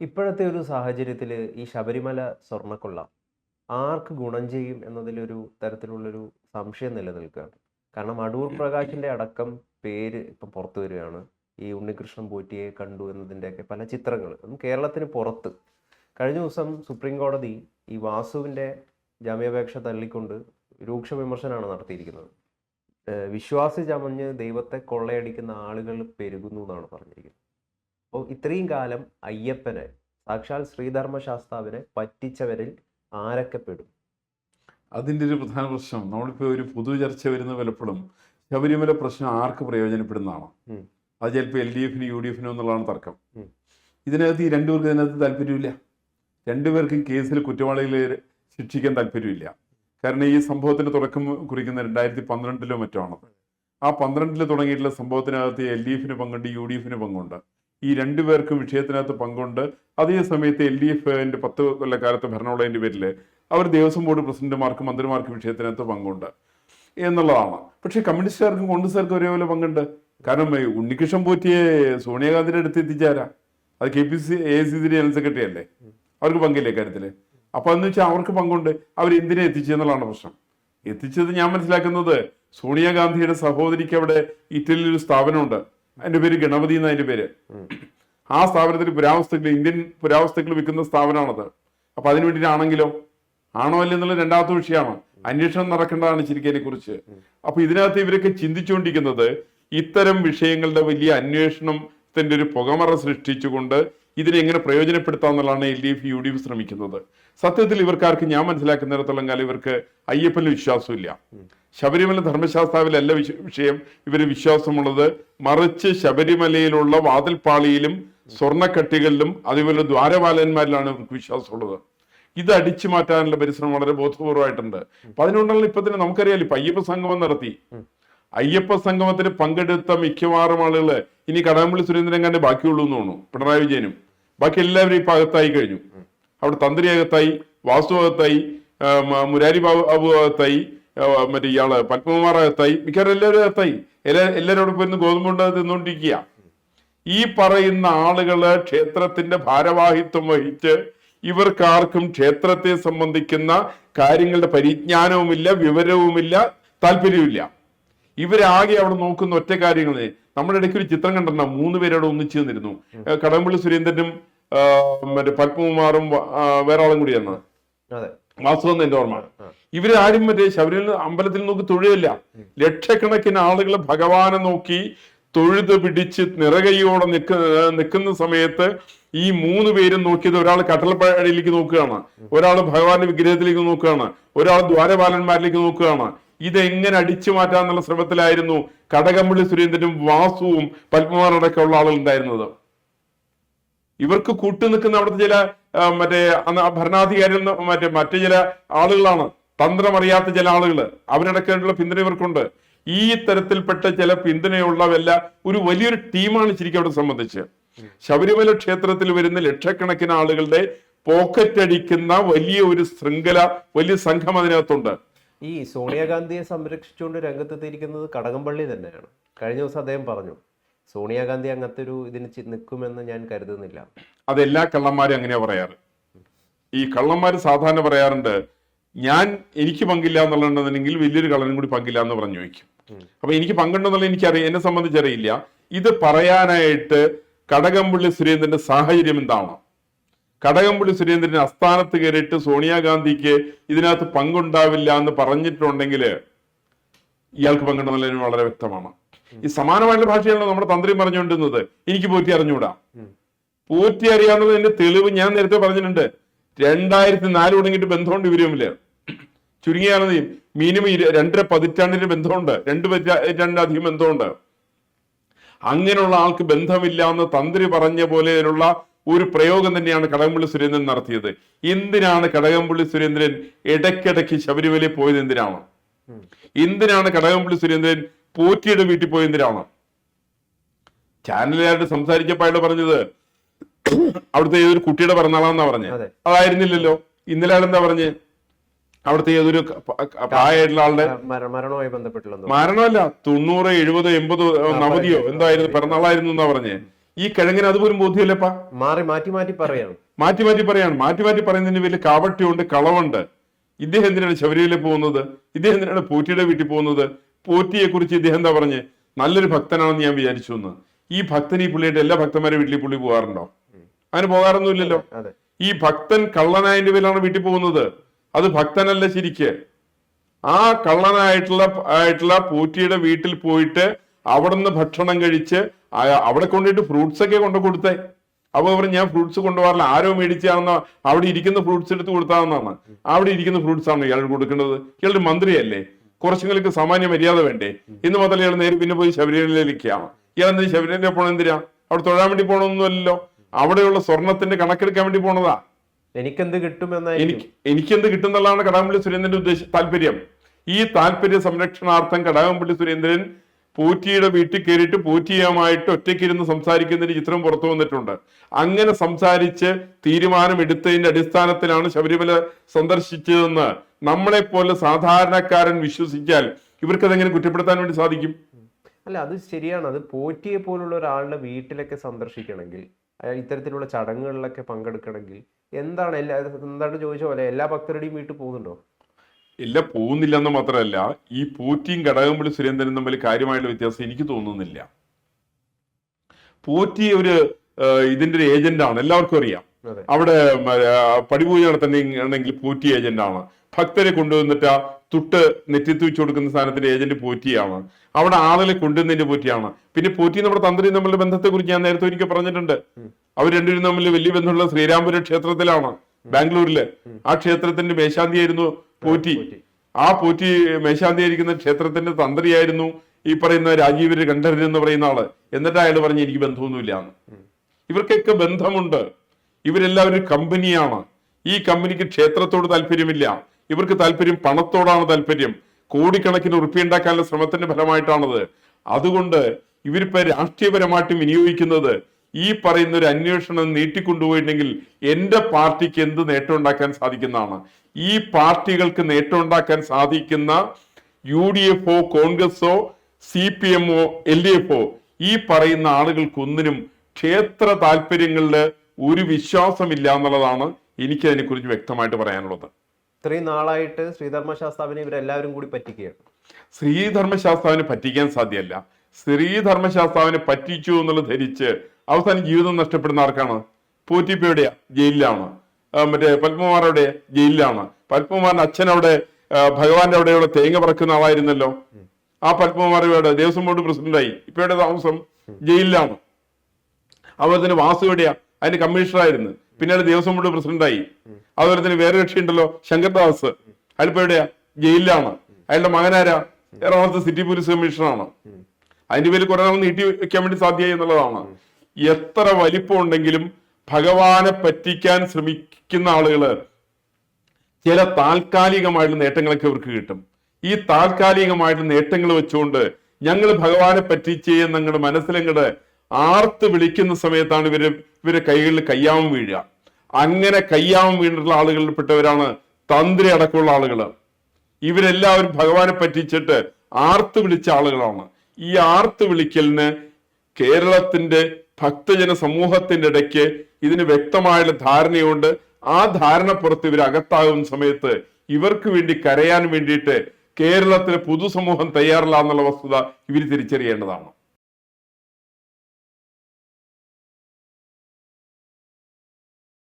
ഇപ്പോഴത്തെ ഒരു സാഹചര്യത്തിൽ ഈ ശബരിമല സ്വർണക്കൊള്ള. ആർക്ക് ഗുണം ചെയ്യും എന്നതിലൊരു തരത്തിലുള്ളൊരു സംശയം നിലനിൽക്കുകയാണ്. കാരണം അടൂർ പ്രകാശിന്റെ അടക്കം പേര് ഇപ്പം പുറത്തു വരികയാണ്. ഈ ഉണ്ണികൃഷ്ണൻ പോറ്റിയെ കണ്ടു എന്നതിന്റെയൊക്കെ പല ചിത്രങ്ങൾ കേരളത്തിന് പുറത്ത്. കഴിഞ്ഞ ദിവസം സുപ്രീം കോടതി ഈ വാസുവിന്റെ ജാമ്യാപേക്ഷ തള്ളിക്കൊണ്ട് രൂക്ഷ വിമർശനമാണ് നടത്തിയിരിക്കുന്നത്. വിശ്വാസി ചമഞ്ഞ് ദൈവത്തെ കൊള്ളയടിക്കുന്ന ആളുകൾ പെരുകുന്നു എന്നാണ് പറഞ്ഞിരിക്കുന്നത്. അപ്പോൾ ഇത്രയും കാലം അയ്യപ്പനെ സാക്ഷാൽ ശ്രീധർമ്മശാസ്താവിനെ പറ്റിച്ചവരിൽ ആരൊക്കെ പെടും? അതിന്റെ ഒരു പ്രധാന പ്രശ്നം നമ്മളിപ്പോൾ ഒരു പൊതു ചർച്ച വരുന്ന പലപ്പോഴും ശബരിമല പ്രശ്നം ആർക്ക് പ്രയോജനപ്പെടുന്നതാണ്. അത് ചിലപ്പോൾ എൽ ഡി എഫിന് യു ഡി എഫിനോ എന്നുള്ളതാണ് തർക്കം. ഇതിനകത്ത് ഈ രണ്ടുപേർക്ക് ഇതിനകത്ത് താല്പര്യമില്ല. രണ്ടുപേർക്കും കേസിൽ കുറ്റവാളികളെ ശിക്ഷിക്കാൻ താല്പര്യമില്ല. കാരണം ഈ സംഭവത്തിന് തുടക്കം കുറിക്കുന്ന രണ്ടായിരത്തി പന്ത്രണ്ടിലോ മറ്റോ ആണത്. ആ പന്ത്രണ്ടിൽ തുടങ്ങിയിട്ടുള്ള സംഭവത്തിനകത്ത് എൽ ഡി എഫിന് പങ്കുണ്ട് യു ഡി എഫിന് പങ്കുണ്ട്. ഈ രണ്ടുപേർക്കും വിഷയത്തിനകത്ത് പങ്കുണ്ട്. അതേ സമയത്ത് എൽ ഡി എഫിന്റെ പത്ത് കൊല്ലക്കാലത്ത് ഭരണമുള്ളതിന്റെ പേരിൽ അവർ ദേവസ്വം ബോർഡ് പ്രസിഡന്റുമാർക്കും മന്ത്രിമാർക്കും വിഷയത്തിനകത്ത് പങ്കുണ്ട് എന്നുള്ളതാണ്. പക്ഷേ കമ്മ്യൂണിസ്റ്റുകാർക്കും കോൺഗ്രസ്സുകാർക്കും ഒരേപോലെ പങ്കുണ്ട്. കാരണം ഉണ്ണികൃഷ്ണൻ പോറ്റിയെ സോണിയാഗാന്ധിയുടെ അടുത്ത് എത്തിച്ചാരാ? അത് K P C A C C general secretary അല്ലേ? അവർക്ക് പങ്കില്ലേ കാര്യത്തിൽ അപ്പൊ എന്ന് വെച്ചാൽ അവർക്ക് പങ്കുണ്ട്. അവർ എന്തിനെ എത്തിച്ചു എന്നുള്ളതാണ് പ്രശ്നം. എത്തിച്ചത് ഞാൻ മനസ്സിലാക്കുന്നത് സോണിയാഗാന്ധിയുടെ സഹോദരിക്ക് അവിടെ ഇറ്റലിയിൽ ഒരു സ്ഥാപനമുണ്ട്. അതിന്റെ പേര് ഗണപതി എന്ന അതിന്റെ പേര്. ആ സ്ഥാപനത്തിൽ പുരാവസ്തുക്കൾ ഇന്ത്യൻ പുരാവസ്തുക്കൾ വിൽക്കുന്ന സ്ഥാപനമാണത്. അപ്പൊ അതിനു വേണ്ടിയിട്ടാണെങ്കിലോ? ആണോ അല്ലേ എന്നുള്ള രണ്ടാമത്തെ വിഷയമാണ്. അന്വേഷണം നടക്കേണ്ടതാണ് ശരിക്കും കുറിച്ച് അപ്പൊ ഇതിനകത്ത് ഇവരൊക്കെ ചിന്തിച്ചുകൊണ്ടിരിക്കുന്നത് ഇത്തരം വിഷയങ്ങളുടെ വലിയ അന്വേഷണത്തിന്റെ ഒരു പുകമറ സൃഷ്ടിച്ചുകൊണ്ട് ഇതിനെങ്ങനെ പ്രയോജനപ്പെടുത്താം എന്നുള്ളതാണ് L D F U D F ശ്രമിക്കുന്നത്. സത്യത്തിൽ ഇവർക്കാർക്ക് ഞാൻ മനസ്സിലാക്കുന്നിടത്തോളം കാലം ഇവർക്ക് അയ്യപ്പനിൽ വിശ്വാസമില്ല. ശബരിമല ധർമ്മശാസ്ത്രാവിലല്ല വിഷ- വിഷയം ഇവർ വിശ്വാസമുള്ളത്. മറിച്ച് ശബരിമലയിലുള്ള വാതിൽപ്പാളിയിലും സ്വർണക്കട്ടികളിലും അതുപോലെ ദ്വാരപാലന്മാരിലാണ് വിശ്വാസമുള്ളത്. ഇത് അടിച്ചു മാറ്റാനുള്ള പരിശ്രമം വളരെ ബോധപൂർവമായിട്ടുണ്ട് അപ്പൊ അതിനുണ്ടല്ലോ ഇപ്പൊ തന്നെ നമുക്കറിയാലോ ഇപ്പൊ അയ്യപ്പ സംഗമം നടത്തി. അയ്യപ്പ സംഗമത്തിന് പങ്കെടുത്ത മിക്കവാറും ആളുകൾ ഇനി കടകംപള്ളി സുരേന്ദ്രൻ കണ്ട് ബാക്കിയുള്ളൂ എന്ന് തോന്നുന്നു പിണറായി വിജയനും. ബാക്കി എല്ലാവരും ഇപ്പൊ അകത്തായി കഴിഞ്ഞു. അവിടെ തന്ത്രി അകത്തായി വാസ്തു അകത്തായി മുരാരി ബാബു അകത്തായി മറ്റേ ഇയാൾ പത്മകുമാർ തൈ മിക്കവാറും എല്ലാവരും തൈ. എല്ലാ എല്ലാവരോടും പോയിരുന്ന് ഗോതമ്പുണ്ട് തിന്നുകൊണ്ടിരിക്കുക ഈ പറയുന്ന ആളുകൾ ക്ഷേത്രത്തിന്റെ ഭാരവാഹിത്വം വഹിച്ച് ഇവർക്കാർക്കും ക്ഷേത്രത്തെ സംബന്ധിക്കുന്ന കാര്യങ്ങളുടെ പരിജ്ഞാനവുമില്ല വിവരവുമില്ല താല്പര്യവുമില്ല. ഇവരാകെ അവിടെ നോക്കുന്ന ഒറ്റ കാര്യങ്ങളെ. നമ്മുടെ ഇടയ്ക്ക് ഒരു ചിത്രം കണ്ടിട്ടുണ്ട? മൂന്ന് പേരവിടെ ഒന്നിച്ചു നിന്നിരുന്നു. കടമ്പള്ളി സുരേന്ദ്രനും മറ്റേ പത്മകുമാറും വേറെ ആളും കൂടിയാണ് അതെ. വാസുവെന്ന് എന്റെ ഓർമ്മ. ആരും മറ്റേ ശബരിമല അമ്പലത്തിൽ നോക്കി തൊഴുകയില്ല. ലക്ഷക്കണക്കിന് ആളുകൾ ഭഗവാനെ നോക്കി തൊഴുത് പിടിച്ച് നിറകൈയോടെ നിൽക്ക നിൽക്കുന്ന സമയത്ത് ഈ മൂന്ന് പേരും നോക്കിയത് ഒരാൾ കട്ടളപ്പടിയിലേക്ക് നോക്കുകയാണ്. ഒരാൾ ഭഗവാന്റെ വിഗ്രഹത്തിലേക്ക് നോക്കുകയാണ്. ഒരാൾ ദ്വാരപാലന്മാരിലേക്ക് നോക്കുകയാണ്. ഇതെങ്ങനെ അടിച്ചു മാറ്റാന്നുള്ള ശ്രമത്തിലായിരുന്നു കടകമ്പള്ളി സുരേന്ദ്രനും വാസുവും പത്മമാരടക്കമുള്ള ആളുകൾ ഉണ്ടായിരുന്നത്. ഇവർക്ക് കൂട്ടു നിൽക്കുന്ന അവിടുത്തെ ചില മറ്റേ ഭരണാധികാരികൾ മറ്റേ മറ്റു ചില ആളുകളാണ്. തന്ത്രമറിയാത്ത ചില ആളുകൾ അവരടക്കമുള്ള പിന്തുണ ഇവർക്കുണ്ട്. ഈ തരത്തിൽപ്പെട്ട ചില പിന്തുണയുള്ളവല്ല ഒരു വലിയൊരു ടീമാണ് ശരിക്കും അവിടെ സംബന്ധിച്ച്. ശബരിമല ക്ഷേത്രത്തിൽ വരുന്ന ലക്ഷക്കണക്കിന് ആളുകളുടെ പോക്കറ്റ് അടിക്കുന്ന വലിയ ഒരു ശൃംഖല വലിയ സംഘം അതിനകത്തുണ്ട്. ഈ സോണിയാഗാന്ധിയെ സംരക്ഷിച്ചുകൊണ്ട് രംഗത്തെത്തിയിരിക്കുന്നത് കടകംപള്ളി തന്നെയാണ്. കഴിഞ്ഞ ദിവസം അദ്ദേഹം പറഞ്ഞു സോണിയാഗാന്ധി അങ്ങനത്തെ ഒരു ഇതിന് നിൽക്കുമെന്ന് ഞാൻ കരുതുന്നില്ല. അതെല്ലാ കള്ളന്മാരും അങ്ങനെയാ പറയാറ്. ഈ കള്ളന്മാര് സാധാരണ പറയാറുണ്ട് ഞാൻ എനിക്ക് പങ്കില്ല എന്നുള്ളതെന്നുണ്ടെങ്കിൽ വലിയൊരു കള്ളനും കൂടി പങ്കില്ല എന്ന് പറഞ്ഞു വയ്ക്കും അപ്പൊ എനിക്ക് പങ്കുണ്ടെന്നുള്ള എനിക്കറിയാം എന്നെ സംബന്ധിച്ചറിയില്ല ഇത് പറയാനായിട്ട് കടകംപള്ളി സുരേന്ദ്രന്റെ സാഹചര്യം എന്താണ്? കടകംപള്ളി സുരേന്ദ്രൻ അസ്ഥാനത്ത് കയറിയിട്ട് സോണിയാഗാന്ധിക്ക് ഇതിനകത്ത് പങ്കുണ്ടാവില്ല എന്ന് പറഞ്ഞിട്ടുണ്ടെങ്കിൽ ഇയാൾക്ക് പങ്കുണ്ടെന്നുള്ളതിന് വളരെ വ്യക്തമാണ്. ഈ സമാനമായിട്ടുള്ള ഭാഷയാണല്ലോ നമ്മുടെ തന്ത്രി പറഞ്ഞുകൊണ്ടിരുന്നത്. എനിക്ക് പോറ്റി അറിഞ്ഞുകൂടാ പോറ്റി അറിയാവുന്നതിന്റെ തെളിവ് ഞാൻ നേരത്തെ പറഞ്ഞിട്ടുണ്ട്. രണ്ടായിരത്തി നാല് തുടങ്ങിയിട്ട് ബന്ധമുണ്ട് ഇവരുമില്ല ചുരുങ്ങിയാണെന്ന് മിനിമം രണ്ടര പതിറ്റാണ്ടിന്റെ ബന്ധമുണ്ട്. രണ്ട് പതിറ്റാണ്ടിലധികം ബന്ധമുണ്ട്. അങ്ങനെയുള്ള ആൾക്ക് ബന്ധമില്ല എന്ന് തന്ത്രി പറഞ്ഞ പോലെയുള്ള ഒരു പ്രയോഗം തന്നെയാണ് കടകംപള്ളി സുരേന്ദ്രൻ നടത്തിയത്. എന്തിനാണ് കടകംപള്ളി സുരേന്ദ്രൻ ഇടയ്ക്കിടയ്ക്ക് ശബരിമലയിൽ പോയത് എന്തിനാണ്? എന്തിനാണ് കടകംപള്ളി സുരേന്ദ്രൻ പോറ്റിയുടെ വീട്ടിൽ പോയി എന്തിനാണ്? ചാനലുകാരോട് സംസാരിച്ചപ്പോൾ അയാൾ പറഞ്ഞത് അവിടുത്തെ ഏതൊരു കുട്ടിയുടെ പിറന്നാളാന്നാ പറഞ്ഞത് അതെ. അതായിരുന്നില്ലല്ലോ. ഇന്നലെ എന്താ പറഞ്ഞ്? അവിടുത്തെ ഏതൊരു പ്രായമായിട്ടുള്ള ആളുടെ മര- മരണവുമായി ബന്ധപ്പെട്ടുള്ള മരണമല്ല തൊണ്ണൂറ് എഴുപത് എൺപത് നവതിയോ എന്തായിരുന്നു? പിറന്നാളായിരുന്നു എന്നാ പറഞ്ഞേ. ഈ കിഴങ്ങിന് അതുപോലും ബോധ്യമല്ലപ്പാ. മാറി മാറ്റി മാറ്റി പറയാണ്. മാറ്റി മാറ്റി പറയാണ്. മാറ്റി മാറ്റി പറയുന്നതിന് വലിയ കാവട്ടിയുണ്ട് കളവുണ്ട്. ഇദ്ദേഹം എന്തിനാണ് ശബരിമല പോകുന്നത്? ഇദ്ദേഹം എന്തിനാണ് പൂറ്റിയുടെ വീട്ടിൽ പോകുന്നത്? പോറ്റിയെ കുറിച്ച് ഇദ്ദേഹം എന്താ പറഞ്ഞ്? നല്ലൊരു ഭക്തനാണെന്ന് ഞാൻ വിചാരിച്ചു എന്ന്. ഈ ഭക്തൻ ഈ പുള്ളിയുടെ എല്ലാ ഭക്തന്മാരെ വീട്ടിൽ പുള്ളി പോകാറുണ്ടോ? അങ്ങനെ പോകാറൊന്നുമില്ലല്ലോ ഇല്ലല്ലോ. ഈ ഭക്തൻ കള്ളനായന്റെ പേരിലാണ് വീട്ടിൽ പോകുന്നത്. അത് ഭക്തനല്ല ശരിക്ക്. ആ കള്ളനായിട്ടുള്ള ആയിട്ടുള്ള പൂറ്റിയുടെ വീട്ടിൽ പോയിട്ട് അവിടുന്ന് ഭക്ഷണം കഴിച്ച് അവിടെ കൊണ്ടിട്ട് ഫ്രൂട്ട്സ് ഒക്കെ കൊണ്ടു കൊടുത്തേ. അപ്പൊ പറഞ്ഞു ഞാൻ ഫ്രൂട്ട്സ് കൊണ്ടുപോകാറില്ല. ആരോ മേടിച്ചാണെന്നോ അവിടെ ഇരിക്കുന്ന ഫ്രൂട്ട്സ് എടുത്ത് കൊടുത്താണെന്നാണ്. അവിടെ ഇരിക്കുന്ന ഫ്രൂട്ട്സ് ആണ് ഇയാൾ കൊടുക്കേണ്ടത് ഇയാളൊരു മന്ത്രിയല്ലേ? കുറച്ചുങ്ങൾക്ക് സാമാന്യ മര്യാദ വേണ്ടേ ഇന്ന് മുതൽ ഇയാൾ നേരെ പിന്നെ പോയി ശബരിമലയിലേക്കാണ്. ഇയാൾ എന്തിനാ ശബരിമല പോണ എന്തിനാ? അവിടെ തൊഴാൻ വേണ്ടി പോണൊന്നുമല്ലോ അവിടെയുള്ള സ്വർണത്തിന്റെ കണക്കെടുക്കാൻ വേണ്ടി പോണതാ. എനിക്കെന്ത് കിട്ടും എനിക്ക് എനിക്കെന്ത് കിട്ടുന്നുള്ളതാണ് കടകംപള്ളി സുരേന്ദ്രന്റെ ഉദ്ദേശ താല്പര്യം. ഈ താല്പര്യ സംരക്ഷണാർത്ഥം കടകംപള്ളി സുരേന്ദ്രൻ പൂറ്റിയുടെ വീട്ടിൽ കയറിയിട്ട് പൂറ്റിയുമായിട്ട് ഒറ്റയ്ക്കിരുന്ന് ഒരു ചിത്രം പുറത്തു വന്നിട്ടുണ്ട്. അങ്ങനെ സംസാരിച്ച് തീരുമാനമെടുത്തതിന്റെ അടിസ്ഥാനത്തിലാണ് ശബരിമല സന്ദർശിച്ചതെന്ന് നമ്മളെ പോലെ സാധാരണക്കാരൻ വിശ്വസിച്ചാൽ ഇവർക്ക് അതെങ്ങനെ കുറ്റപ്പെടുത്താൻ വേണ്ടി സാധിക്കും? അല്ല അത് ശരിയാണ്. അത് പോറ്റിയെ പോലുള്ള ഒരാളുടെ വീട്ടിലൊക്കെ സന്ദർശിക്കണമെങ്കിൽ ഇത്തരത്തിലുള്ള ചടങ്ങുകളിലൊക്കെ പങ്കെടുക്കണമെങ്കിൽ എന്താണ് എല്ലാ എന്താണ് ചോദിച്ച പോലെ എല്ലാ ഭക്തരുടെയും വീട്ടിൽ പോകുന്നുണ്ടോ? ഇല്ല പോകുന്നില്ല എന്ന് മാത്രമല്ല ഈ പൂറ്റിയും കടകംപള്ളി സുരേന്ദ്രനും തമ്മിൽ കാര്യമായിട്ടുള്ള വ്യത്യാസം എനിക്ക് തോന്നുന്നില്ല. പൂറ്റി ഒരു ഇതിന്റെ ഒരു ഏജന്റ് ആണ് എല്ലാവർക്കും അറിയാം. അവിടെ പടിപൂജ നടത്തണമെങ്കിൽ പൂറ്റി ഏജന്റ് ആണ്. ഭക്തരെ കൊണ്ടുവന്നിട്ട് തുട്ട് നെറ്റിത്ത് വെച്ച് കൊടുക്കുന്ന സാധനത്തിന്റെ ഏജന്റ് പോറ്റിയാണ്. അവിടെ ആളുകളെ കൊണ്ടുവന്നതിന്റെ പോറ്റിയാണ്. പിന്നെ പോറ്റി നമ്മുടെ തന്ത്രി തമ്മിലുള്ള ബന്ധത്തെ കുറിച്ച് ഞാൻ നേരത്തെ ഒരിക്കൽ പറഞ്ഞിട്ടുണ്ട്. അവർ രണ്ടുപേരും തമ്മിൽ വലിയ ബന്ധമുള്ള ശ്രീരാമപുരം ക്ഷേത്രത്തിലാണ് ബാംഗ്ലൂരിൽ. ആ ക്ഷേത്രത്തിന്റെ മേശാന്തിയായിരുന്നു പോറ്റി. ആ പോറ്റി മേശാന്തിയായിരിക്കുന്ന ക്ഷേത്രത്തിന്റെ തന്ത്രിയായിരുന്നു ഈ പറയുന്ന രാജീവര് കണ്ഠരൻ എന്ന് പറയുന്ന ആൾ. എന്നിട്ട് അയാൾ പറഞ്ഞ് എനിക്ക് ബന്ധമൊന്നുമില്ല എന്ന്. ഇവർക്കൊക്കെ ബന്ധമുണ്ട്. ഇവരെല്ലാവരും കമ്പനിയാണ്. ഈ കമ്പനിക്ക് ക്ഷേത്രത്തോട് താല്പര്യമില്ല. ഇവർക്ക് താല്പര്യം പണത്തോടാണ് താല്പര്യം. കോടിക്കണക്കിന് ഉറുപ്പി ഉണ്ടാക്കാനുള്ള ശ്രമത്തിന്റെ ഫലമായിട്ടാണത്. അതുകൊണ്ട് ഇവരിപ്പോ രാഷ്ട്രീയപരമായിട്ട് വിനിയോഗിക്കുന്നത് ഈ പറയുന്ന ഒരു അന്വേഷണം നീട്ടിക്കൊണ്ടുപോയിട്ടുണ്ടെങ്കിൽ എന്റെ പാർട്ടിക്ക് എന്ത് നേട്ടം ഉണ്ടാക്കാൻ സാധിക്കുന്നതാണ്? ഈ പാർട്ടികൾക്ക് നേട്ടമുണ്ടാക്കാൻ സാധിക്കുന്ന യു ഡി എഫോ കോൺഗ്രസോ സി പി എമ്മോ എൽ ഡി എഫോ ഈ പറയുന്ന ആളുകൾക്കൊന്നിനും ക്ഷേത്ര താല്പര്യങ്ങളിൽ ഒരു വിശ്വാസമില്ല എന്നുള്ളതാണ് എനിക്ക് അതിനെക്കുറിച്ച് വ്യക്തമായിട്ട് പറയാനുള്ളത്. ഇത്രയും നാളായിട്ട് ശ്രീധർമ്മശാസ്താവിനെ ഇവരെല്ലാവരും കൂടി പറ്റിക്കുകയാണ്. ശ്രീധർമ്മശാസ്താവിനെ പറ്റിക്കാൻ സാധ്യമല്ല. ശ്രീധർമ്മശാസ്താവിനെ പറ്റിച്ചു എന്നുള്ളത് ധരിച്ച് അവസാനം ജീവിതം നഷ്ടപ്പെടുന്ന ആർക്കാണ്? പോറ്റിപ്പ് ജയിലിലാണ്? മറ്റേ പത്മകുമാർ അവിടെ ജയിലിലാണ്. പത്മകുമാറിന്റെ അച്ഛൻ അവിടെ ഭഗവാന്റെ അവിടെയുള്ള തേങ്ങ പറക്കുന്ന ആളായിരുന്നല്ലോ. ആ പത്മകുമാർ ഇവിടെ ദേവസ്വം ബോർഡ് പ്രസിഡന്റായി. ഇപ്പൊ എവിടെ താമസം ജയിലിലാണ്. അതുപോലെ തന്നെ വാസു എവിടെയാ? അതിന് കമ്മീഷണറായിരുന്നു. പിന്നീട് ദേവസ്വം ബോർഡ് പ്രസിഡന്റായി. അതുപോലെ തന്നെ വേറെ കക്ഷി ഉണ്ടല്ലോ ശങ്കർദാസ് അയാളിപ്പോ ജയിലിലാണ്. അയാളുടെ മകനാരാ? എറണാകുളത്ത് സിറ്റി പോലീസ് കമ്മീഷണറാണ്. അതിന്റെ പേര് കുറെ നാൾ നീട്ടി വെക്കാൻ വേണ്ടി സാധ്യമായി എന്നുള്ളതാണ്. എത്ര വലിപ്പം ഉണ്ടെങ്കിലും ഭഗവാനെ പറ്റിക്കാൻ ശ്രമിക്കുന്ന ആളുകൾ ചില താൽക്കാലികമായിട്ടുള്ള നേട്ടങ്ങളൊക്കെ ഇവർക്ക് കിട്ടും. ഈ താൽക്കാലികമായിട്ടുള്ള നേട്ടങ്ങൾ വെച്ചുകൊണ്ട് ഞങ്ങൾ ഭഗവാനെ പറ്റിച്ചേ ഞങ്ങളുടെ മനസ്സിലങ്ങട് ആർത്ത് വിളിക്കുന്ന സമയത്താണ് ഇവർ ഇവരെ കൈകളിൽ കയ്യാമം വീഴുക. അങ്ങനെ കയ്യാമം വീണിട്ടുള്ള ആളുകളിൽ പെട്ടവരാണ് തന്ത്രി അടക്കമുള്ള ആളുകൾ ഇവരെല്ലാവരും ഭഗവാനെ പറ്റിച്ചിട്ട് ആർത്ത് വിളിച്ച ആളുകളാണ്. ഈ ആർത്ത് വിളിക്കലിന് കേരളത്തിന്റെ ഭക്തജന സമൂഹത്തിന്റെ ഇടയ്ക്ക് ഇതിന് വ്യക്തമായുള്ള ധാരണയുണ്ട്. ആ ധാരണ പുറത്ത് ഇവർ അകത്താകുന്ന സമയത്ത് ഇവർക്ക് വേണ്ടി കരയാൻ വേണ്ടിയിട്ട് കേരളത്തിലെ പൊതുസമൂഹം തയ്യാറില്ല എന്നുള്ള വസ്തുത ഇവർ തിരിച്ചറിയേണ്ടതാണ്.